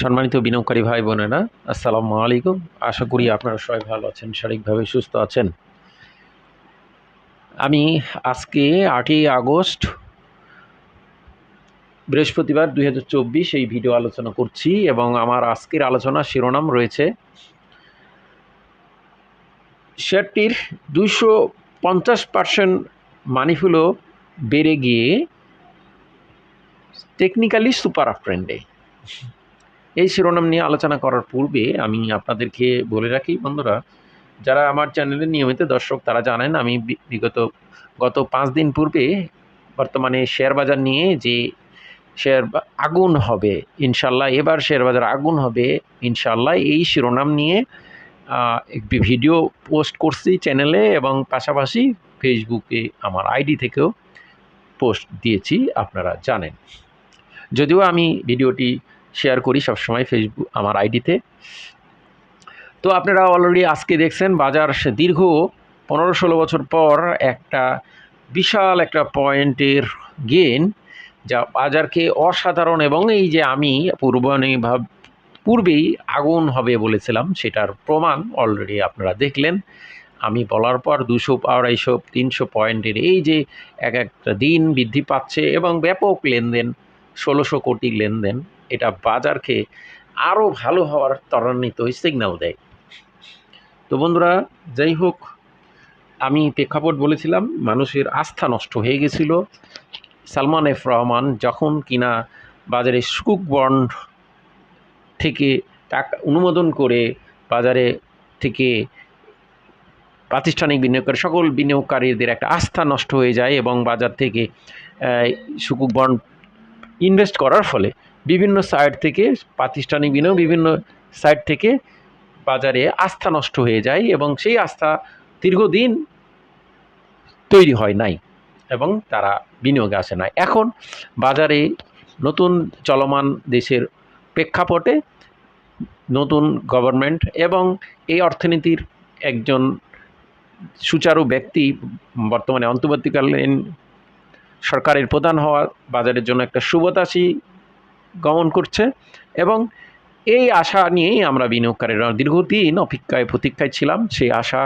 সম্মানিত বিনিয়োগকারী ভাই বোনেরা, আসসালামু আলাইকুম। আশা করি আপনারা সবাই ভালো আছেন, শারীরিকভাবে সুস্থ আছেন। আমি আজকে আটই আগস্ট, বৃহস্পতিবার দু হাজার চব্বিশ এই ভিডিও আলোচনা করছি এবং আমার আজকের আলোচনা শিরোনাম রয়েছে শেয়ারটির দুইশো পঞ্চাশ পার্সেন্ট মানিফুলো বেড়ে গিয়ে টেকনিক্যালি সুপার আপট্রেন্ডে এই শিরোনাম নিয়ে আলোচনা করার পূর্বে আমি আপনাদেরকে বলে রাখি, বন্ধুরা, যারা আমার চ্যানেলের নিয়মিত দর্শক তারা জানেন, আমি বিগত গত পাঁচ দিন পূর্বে বর্তমানে শেয়ার বাজার নিয়ে যে শেয়ার আগুন হবে, ইনশাল্লাহ, এবার শেয়ার বাজার আগুন হবে, ইনশাল্লাহ এই শিরোনাম নিয়ে একটি ভিডিও পোস্ট করছি চ্যানেলে এবং পাশাপাশি ফেসবুকে আমার আইডি থেকেও পোস্ট দিয়েছি, আপনারা জানেন। যদিও আমি ভিডিওটি শেয়ার করি সবসময় ফেসবুক আমার আইডিতে তো। আপনারা অলরেডি আজকে দেখছেন বাজার দীর্ঘ পনেরো ষোলো বছর পর একটা বিশাল একটা পয়েন্টের গেন যা বাজারকে অসাধারণ এবং এই যে আমি পূর্বানুভাব পূর্বেই আগুন হবে বলেছিলাম, সেটার প্রমাণ অলরেডি আপনারা দেখলেন। আমি বলার পর দুশো, আড়াইশো, তিনশো পয়েন্টের এই যে এক একটা দিন বৃদ্ধি পাচ্ছে এবং ব্যাপক লেনদেন, ষোলোশো কোটি লেনদেন। এটা বাজারকে আরও ভালো হওয়ার ত্বরান্বিত সিগন্যাল দেয়। তো বন্ধুরা, যাই হোক, আমি প্রেক্ষাপট বলেছিলাম, মানুষের আস্থা নষ্ট হয়ে গেছিল। সালমান এফ রহমান যখন কিনা বাজারে সুকুক বন্ড থেকে টাকা, অনুমোদন করে বাজারে থেকে প্রাতিষ্ঠানিক বিনিয়োগকারী, সকল বিনিয়োগকারীদের একটা আস্থা নষ্ট হয়ে যায় এবং বাজার থেকে সুকুক বন্ড ইনভেস্ট করার ফলে বিভিন্ন সাইট থেকে প্রাতিষ্ঠানিক বিনিয়োগ, বিভিন্ন সাইট থেকে বাজারে আস্থা নষ্ট হয়ে যায় এবং সেই আস্থা দীর্ঘদিন তৈরি হয় নাই এবং তারা বিনিয়োগে আসে না এখন বাজারে নতুন চলমান দেশের প্রেক্ষাপটে নতুন গভর্নমেন্ট এবং এই অর্থনীতির একজন সুচারু ব্যক্তি বর্তমানে অন্তর্বর্তীকালীন সরকারের প্রধান হওয়া বাজারের জন্য একটা শুভতাশী গমন করছে এবং এই আশা নিয়েই আমরা বিনিয়োগকারীরা দীর্ঘদিন অপেক্ষায়, প্রতীক্ষায় ছিলাম। সেই আশা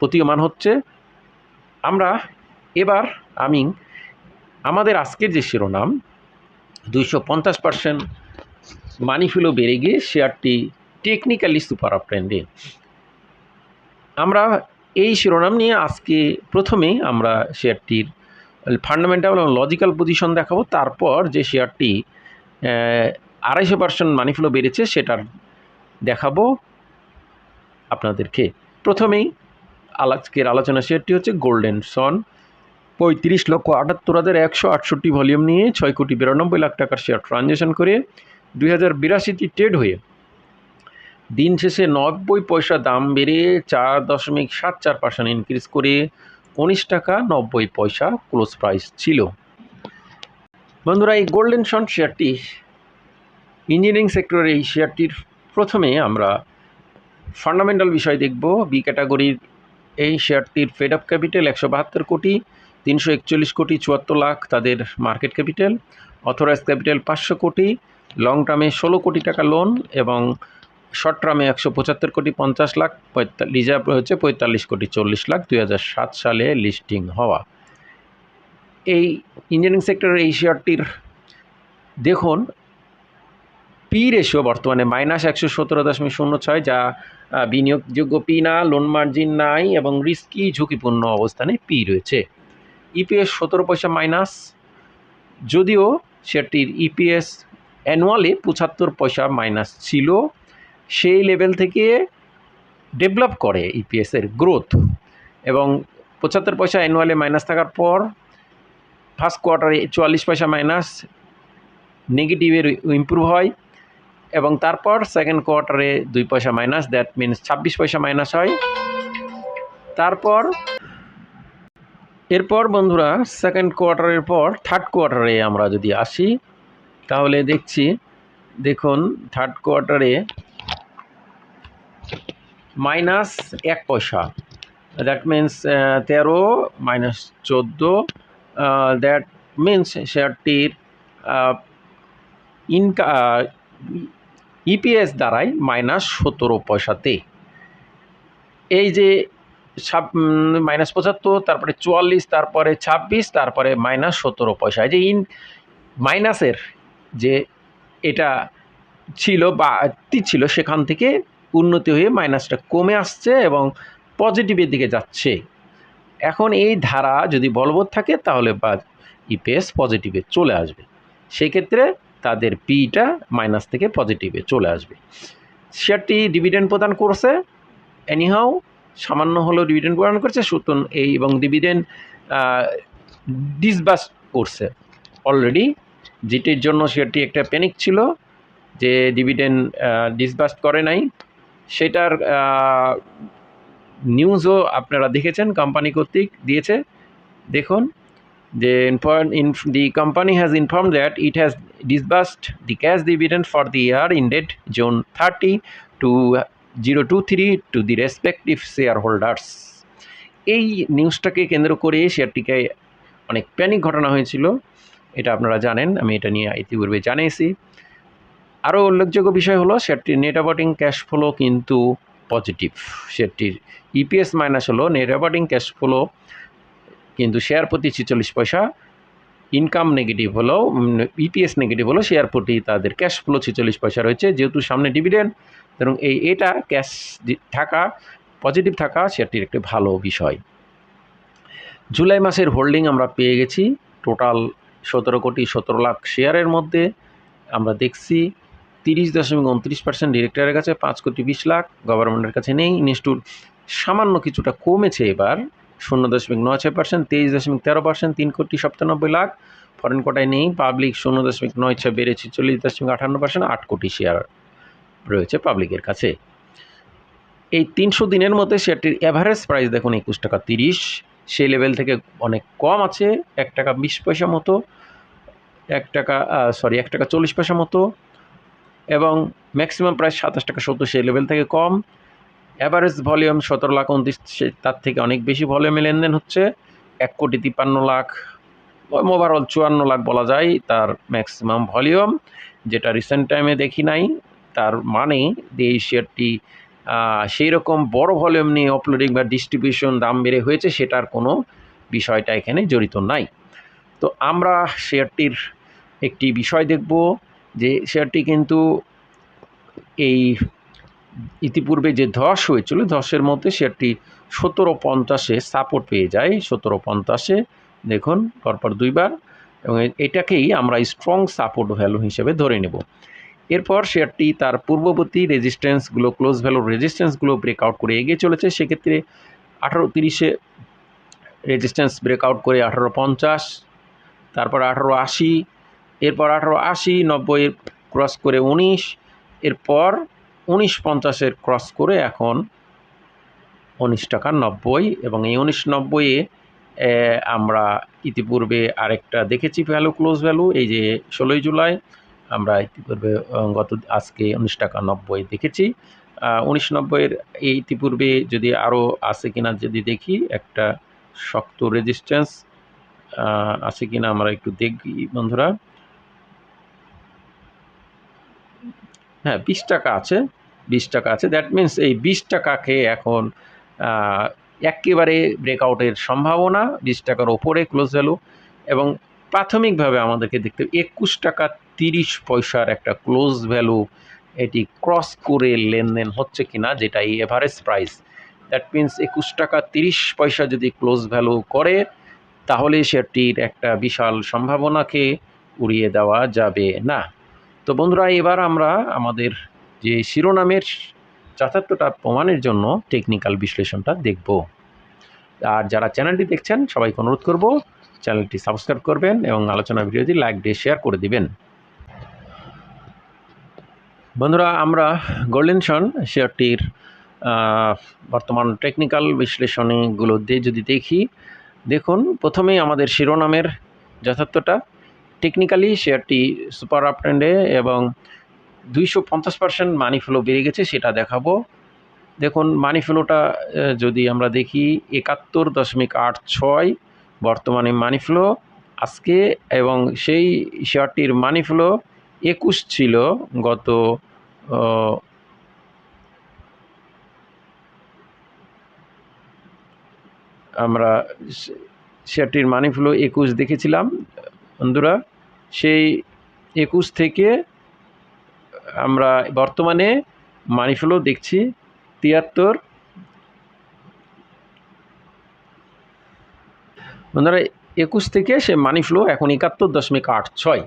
প্রতীয়মান হচ্ছে। আমরা এবার, আমি, আমাদের আজকের যে শিরোনাম, দুইশো পঞ্চাশ পার্সেন্ট মানি ফ্লো বেড়ে গিয়ে শেয়ারটি টেকনিক্যালি সুপার আপ ট্রেন্ডে আমরা এই শিরোনাম নিয়ে আজকে প্রথমেই আমরা শেয়ারটির ফান্ডামেন্টাল এবং লজিক্যাল পজিশন দেখাবো। তারপর যে শেয়ারটি আড়াইশো পার্সেন্ট মানি ফ্লো বেড়েছে, সেটার দেখাবো আপনাদেরকে। প্রথমেই আজকের আলোচনা শেয়ারটি হচ্ছে গোল্ডেন সন পঁয়ত্রিশ লক্ষ আটাত্তর হাজার একশো আটষট্টি ভলিউম নিয়ে ছয় কোটি বিরানব্বই লাখ টাকার শেয়ার ট্রানজ্যাকশন করে দুই হাজার বিরাশিটি ট্রেড হয়ে দিন শেষে নব্বই পয়সা দাম বেড়ে চার দশমিক সাত চার পার্সেন্ট ইনক্রিজ করে উনিশ টাকা নব্বই পয়সা ক্লোজ প্রাইস ছিল। বন্ধুরা, এই গোল্ডেন সন শেয়ারটি ইঞ্জিনিয়ারিং সেক্টরের এই শেয়ারটির প্রথমে আমরা ফান্ডামেন্টাল বিষয় দেখব। বি ক্যাটাগরির এই শেয়ারটির ফেড অফ ক্যাপিটাল একশো বাহাত্তর কোটি, তিনশো একচল্লিশ কোটি, চুয়াত্তর লাখ তাদের মার্কেট ক্যাপিটাল অথরাইজ ক্যাপিটাল পাঁচশো কোটি লং টার্মে ষোলো কোটি টাকা লোন এবং শর্ট টার্মে একশো পঁচাত্তর কোটি পঞ্চাশ লাখ রিজার্ভ রয়েছে পঁয়তাল্লিশ কোটি চল্লিশ লাখ, দুই হাজার সাত সালে লিস্টিং হওয়া। এই ইঞ্জিনিয়ারিং সেক্টরের এই শেয়ারটির দেখুন পি রেশিও বর্তমানে মাইনাস একশো সতেরো দশমিক শূন্য ছয়, যা বিনিয়োগযোগ্য পি না লোন মার্জিন নাই এবং রিস্কি ঝুঁকিপূর্ণ অবস্থানে পি রয়েছে। ইপিএস সতেরো পয়সা মাইনাস যদিও শেয়ারটির ইপিএস অ্যানুয়ালে পঁচাত্তর পয়সা মাইনাস ছিল সেই লেভেল থেকে ডেভেলপ করে ইপিএসের গ্রোথ এবং পঁচাত্তর পয়সা অ্যানুয়ালে মাইনাস থাকার পর ফার্স্ট কোয়ার্টারে চুয়াল্লিশ পয়সা মাইনাস নেগেটিভের ইম্প্রুভ হয় এবং তারপর সেকেন্ড কোয়ার্টারে দুই পয়সা মাইনাস দ্যাট মিনস ছাব্বিশ পয়সা মাইনাস হয়। তারপর, এরপর বন্ধুরা সেকেন্ড কোয়ার্টারের পর থার্ড কোয়ার্টারে আমরা যদি আসি, তাহলে দেখছি, দেখুন থার্ড কোয়ার্টারে মাইনাস এক পয়সা। দ্যাট মিন্স তেরো মাইনাস চোদ্দ দ্যাট মিন্স শেয়ারটির ইনকা ইপিএস দাঁড়ায় মাইনাস সতেরো পয়সাতে। এই যে ছাব মাইনাস পঁচাত্তর, তারপরে চুয়াল্লিশ, তারপরে ছাব্বিশ, তারপরে মাইনাস সতেরো পয়সা। যে ইন, মাইনাসের যে এটা ছিল বা ছিল সেখান থেকে উন্নতি হয়ে মাইনাসটা কমে আসছে এবং পজিটিভের দিকে যাচ্ছে। এখন এই ধারা যদি বলবৎ থাকে তাহলে বা ইপিএস পজিটিভে চলে আসবে। সেক্ষেত্রে তাদের পিটা মাইনাস থেকে পজিটিভে চলে আসবে। শেয়ারটি ডিভিডেন্ড প্রদান করছে। এনিহাও সামান্য হলেও ডিভিডেন্ড প্রদান করছে, সুতরাং এই এবং ডিভিডেন্ড ডিসবাস করছে। অলরেডি যেটির জন্য শেয়ারটি একটা প্যানিক ছিল যে ডিভিডেন্ড ডিসবাস্ট করে নাই। সেটার নিউজও আপনারা দেখেছেন কোম্পানি কর্তৃক দিয়েছে। দেখুন, যে the company has inform that it has disbursed the cash dividend for the year in date June thirty two zero two three to the respective share holders এই নিউজটাকে কেন্দ্র করে শেয়ারটিকে অনেক প্যানিক ঘটনা হয়েছিল, এটা আপনারা জানেন, আমি এটা নিয়ে ইতিপূর্বে জানিয়েছি। আরও উল্লেখযোগ্য বিষয় হলো শেয়ারটির নেট অপারেটিং ক্যাশ ফ্লো কিন্তু পজিটিভ শেয়ারটির ইপিএস মাইনাস হলো নেট অপারেটিং ক্যাশ ফ্লো কিন্তু শেয়ার প্রতি ছেচল্লিশ পয়সা ইনকাম নেগেটিভ হলেও ইপিএস নেগেটিভ হলো শেয়ার প্রতি তাদের ক্যাশ ফ্লো ছেচল্লিশ পয়সা রয়েছে। যেহেতু সামনে ডিভিডেন্ড এবং এই, এটা ক্যাশ থাকা পজিটিভ থাকা শেয়ারটির একটি ভালো বিষয়। জুলাই মাসের হোল্ডিং আমরা পেয়ে গেছি। টোটাল সতেরো কোটি সতেরো লাখ শেয়ারের মধ্যে আমরা দেখছি। তিরিশ দশমিক উনত্রিশ পার্সেন্ট ডিরেক্টরের কাছে পাঁচ কোটি বিশ লাখ গভর্নমেন্টের কাছে নেই। নিষ্ঠুর সামান্য কিছুটা কমেছে এবার, শূন্য দশমিক নয় ছয় পার্সেন্ট তেইশ দশমিক তেরো পার্সেন্ট তিন কোটি সপ্তানব্বই লাখ। ফরেন কোটায় নেই পাবলিক শূন্য দশমিক নয় ছয় বেড়েছে চল্লিশ দশমিক আটান্ন পার্সেন্ট আট কোটি শেয়ার রয়েছে পাবলিকের কাছে। এই তিনশো দিনের মধ্যে শেয়ারটির অ্যাভারেজ প্রাইস দেখুন একুশ টাকা তিরিশ। সেই লেভেল থেকে অনেক কম আছে, এক টাকা বিশ পয়সা মতো, এক টাকা সরি এক টাকা চল্লিশ পয়সা মতো। এবং ম্যাক্সিমাম প্রাইস সাতাশ টাকা, সত্তর সেই লেভেল থেকে কম। অ্যাভারেজ ভলিউম সতেরো লাখ উনত্রিশ তার থেকে অনেক বেশি ভলিউমে লেনদেন হচ্ছে। এক কোটি তিপ্পান্ন লাখ ওভারঅল চুয়ান্ন লাখ বলা যায় তার ম্যাক্সিমাম ভলিউম যেটা রিসেন্ট টাইমে দেখি নাই। তার মানে এই শেয়ারটি সেই রকম বড় ভলিউম নিয়ে অপলোডিং বা ডিস্ট্রিবিউশন দাম বেড়ে হয়েছে, সেটার কোনো বিষয়টা এখানে জড়িত নাই। তো আমরা শেয়ারটির একটি বিষয় দেখব। যে শেয়ারটি কিন্তু এই ইতিপূর্বে যে ধস হয়েছিল, ধসের মধ্যে শেয়ারটি সতেরো পঞ্চাশে সাপোর্ট পেয়ে যায়। সতেরো পঞ্চাশে দেখুন, পরপর দুইবার এবং এটাকেই আমরা স্ট্রং সাপোর্ট ভ্যালু হিসেবে ধরে নেব। এরপর শেয়ারটি তার পূর্ববর্তী রেজিস্ট্যান্সগুলো ক্লোজ ভ্যালু রেজিস্ট্যান্সগুলো ব্রেকআউট করে এগিয়ে চলেছে। সেক্ষেত্রে আঠারো তিরিশে রেজিস্ট্যান্স ব্রেকআউট করে আঠারো পঞ্চাশ, তারপর আঠারো আশি এরপর আঠারো আশি নব্বই ক্রস করে উনিশ, এরপর উনিশ পঞ্চাশের ক্রস করে এখন উনিশ টাকা নব্বই এবং এই উনিশ নব্বইয়ে আমরা ইতিপূর্বে আরেকটা দেখেছি ভ্যালু ক্লোজ ভ্যালু এই যে ষোলোই জুলাই আমরা ইতিপূর্বে গত আজকে উনিশ টাকা নব্বই দেখেছি। উনিশ নব্বইয়ের এই ইতিপূর্বে যদি আরও আছে কিনা যদি দেখি, একটা শক্ত রেজিস্ট্যান্স আছে কিনা আমরা একটু দেখি বন্ধুরা। হ্যাঁ বিশ টাকা আছে, বিশ টাকা আছে। দ্যাট মিন্স এই বিশ টাকাকে এখন একেবারে ব্রেকআউটের সম্ভাবনা, বিশ টাকার ওপরে ক্লোজ ভ্যালু এবং প্রাথমিকভাবে আমাদেরকে দেখতে একুশ টাকা তিরিশ পয়সার একটা ক্লোজ ভ্যালু এটি ক্রস করে লেনদেন হচ্ছে কি না যেটা এই এভারেজ প্রাইস দ্যাট মিন্স একুশ টাকা তিরিশ পয়সা যদি ক্লোজ ভ্যালু করে, তাহলে সেটির একটা বিশাল সম্ভাবনাকে উড়িয়ে দেওয়া যাবে না। তো বন্ধুরা, এবার আমরা আমাদের যে শিরোনামের যথার্থটা প্রমাণের জন্য টেকনিক্যাল বিশ্লেষণটা দেখব। আর যারা চ্যানেলটি দেখছেন, সবাইকে অনুরোধ করব চ্যানেলটি সাবস্ক্রাইব করবেন এবং আলোচনা ভিডিওটি লাইক দিয়ে শেয়ার করে দিবেন। বন্ধুরা, আমরা গোল্ডেন সন শেয়ারটির বর্তমান টেকনিক্যাল বিশ্লেষণীগুলো দিয়ে যদি দেখি, দেখুন, প্রথমেই আমাদের শিরোনামের যথার্থটা টেকনিক্যালি শেয়ারটি সুপার আপ ট্রেন্ডে এবং দুইশো পঞ্চাশ পার্সেন্ট মানি ফ্লো বেড়ে গেছে, সেটা দেখাবো। দেখুন মানি ফ্লোটা যদি আমরা দেখি, একাত্তর দশমিক আট ছয় বর্তমানে মানি ফ্লো আজকে এবং সেই শেয়ারটির মানি ফ্লো একুশ ছিল গত আমরা শেয়ারটির মানি ফ্লো একুশ দেখেছিলাম, বন্ধুরা। সেই একুশ থেকে আমরা বর্তমানে মানি ফ্লো দেখছি তিয়াত্তর। বন্ধুরা, একুশ থেকে সে মানি ফ্লো এখন একাত্তর দশমিক আট ছয়।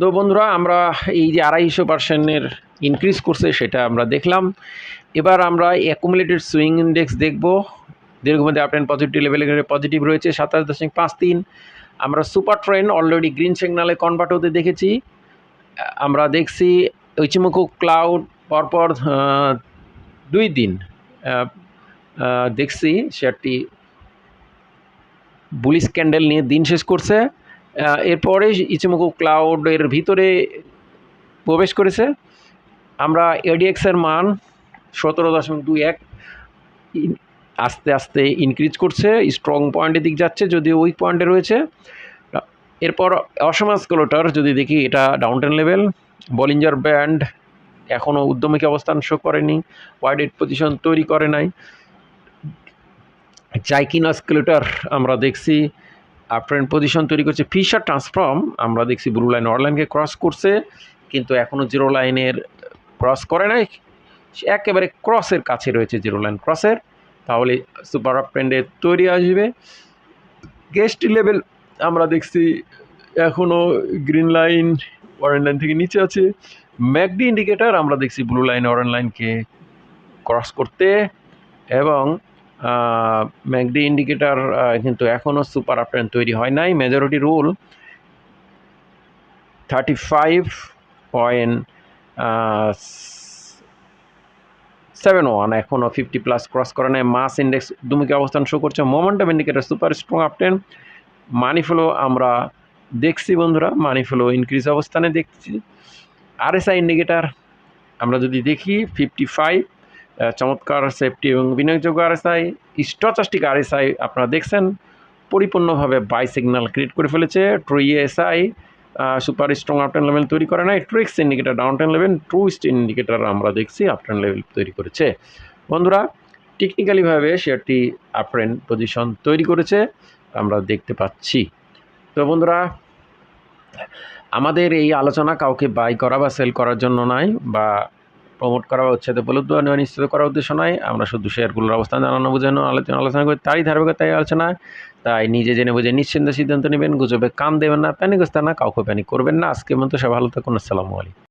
তো বন্ধুরা, আমরা এই যে আড়াইশো পার্সেন্টের ইনক্রিজ করছে সেটা আমরা দেখলাম। এবার আমরা অ্যাকুমুলেটেড সুইং ইন্ডেক্স দেখব। দীর্ঘমেয়াদী আপ পজিটিভ লেভেলে পজিটিভ রয়েছে সাতাশ দশমিক পাঁচ তিন। আমরা সুপার ট্রেন অলরেডি গ্রিন সিগনালে কনভার্ট হতে দেখেছি। আমরা দেখছি ঐচিমুখু ক্লাউড পরপর দুই দিন দেখছি শেয়ারটি বুলিশ ক্যান্ডেল নিয়ে দিন শেষ করছে। এরপরে ইচিমুকু ক্লাউডের ভিতরে প্রবেশ করেছে। আমরা এডিএক্সের মান সতেরো দশমিক দুই এক আস্তে আস্তে ইনক্রিজ করছে স্ট্রং পয়েন্টের দিক যাচ্ছে, যদিও উইক পয়েন্টে রয়েছে। এরপর অসমাস কোলোটার, যদি দেখি এটা ডাউনটেন লেভেল বলিঞ্জার ব্যান্ড এখনও উদ্যমিক অবস্থান শো করেনি ওয়াইডেড পজিশন তৈরি করে নাই। জাইকিনাস্কেলেটার আমরা দেখছি আপট্রেন্ড পজিশন তৈরি করছে। ফিশার ট্রান্সফর্ম আমরা দেখছি ব্লু লাইন অরলাইনকে ক্রস করছে, কিন্তু এখনও জিরো লাইনের ক্রস করে নাই। একেবারে ক্রসের কাছে রয়েছে জিরো লাইন ক্রসের তাহলে সুপার আপট্রেন্ডে তৈরি আসবে। গেস্ট লেভেল আমরা দেখছি এখনও গ্রিন লাইন অরেঞ্জ লাইন থেকে নিচে আছে। ম্যাকডি ইন্ডিকেটার আমরা দেখছি ব্লু লাইন অরেঞ্জ লাইনকে ক্রস করতে। এবং ম্যাকডি ইন্ডিকেটার কিন্তু এখনও সুপার আপট্রেন্ড তৈরি হয় নাই। Majority rule thirty five point seven one এখনও ফিফটি প্লাস ক্রস করে নেয় মাস ইন্ডেক্স দুমুখী অবস্থান শো করছে momentum indicator super strong uptrend money flow আমরা দেখছি বন্ধুরা মানি ফ্লো ইনক্রিজ অবস্থানে দেখছি আরএসআই ইন্ডিকেটার আমরা যদি দেখি ফিফটি ফাইভ চমৎকার সেফটি এবং বিনিয়োগযোগ্য আরএসআই স্টচাস্টিক আরএসআই আপনারা দেখছেন, পরিপূর্ণভাবে বাই সিগন্যাল ক্রিয়েট করে ফেলেছে true ESI super strong uptrend level তৈরি করে নাই। Trix indicator downtrend level true indicator আমরা দেখছি আপটেন লেভেল তৈরি করেছে। বন্ধুরা টেকনিক্যালিভাবে শেয়ারটি আপট্রেন্ড পজিশন তৈরি করেছে, আমরা দেখতে পাচ্ছি। তো বন্ধুরা, আমাদের এই আলোচনা কাউকে বাই করা বা সেল করার জন্য নয় বা প্রমোট করা বা উচ্ছেদ উপলব্ধ নেওয়া নিশ্চিত করার উদ্দেশ্য নয় আমরা শুধু শেয়ারগুলোর অবস্থান জানানো বোঝানো আলোচনা আলোচনা করি, তারই ধারাবাহিকতায় আলোচনা। তাই নিজে জেনে বুঝে নিশ্চিন্ত সিদ্ধান্ত নেবেন, গুজবে কান দেবেন না, প্যানিক না, কাউকে প্যানিক করবেন না। আজকের মতো সব ভালো থাকুন, আসসালামু আলাইকুম।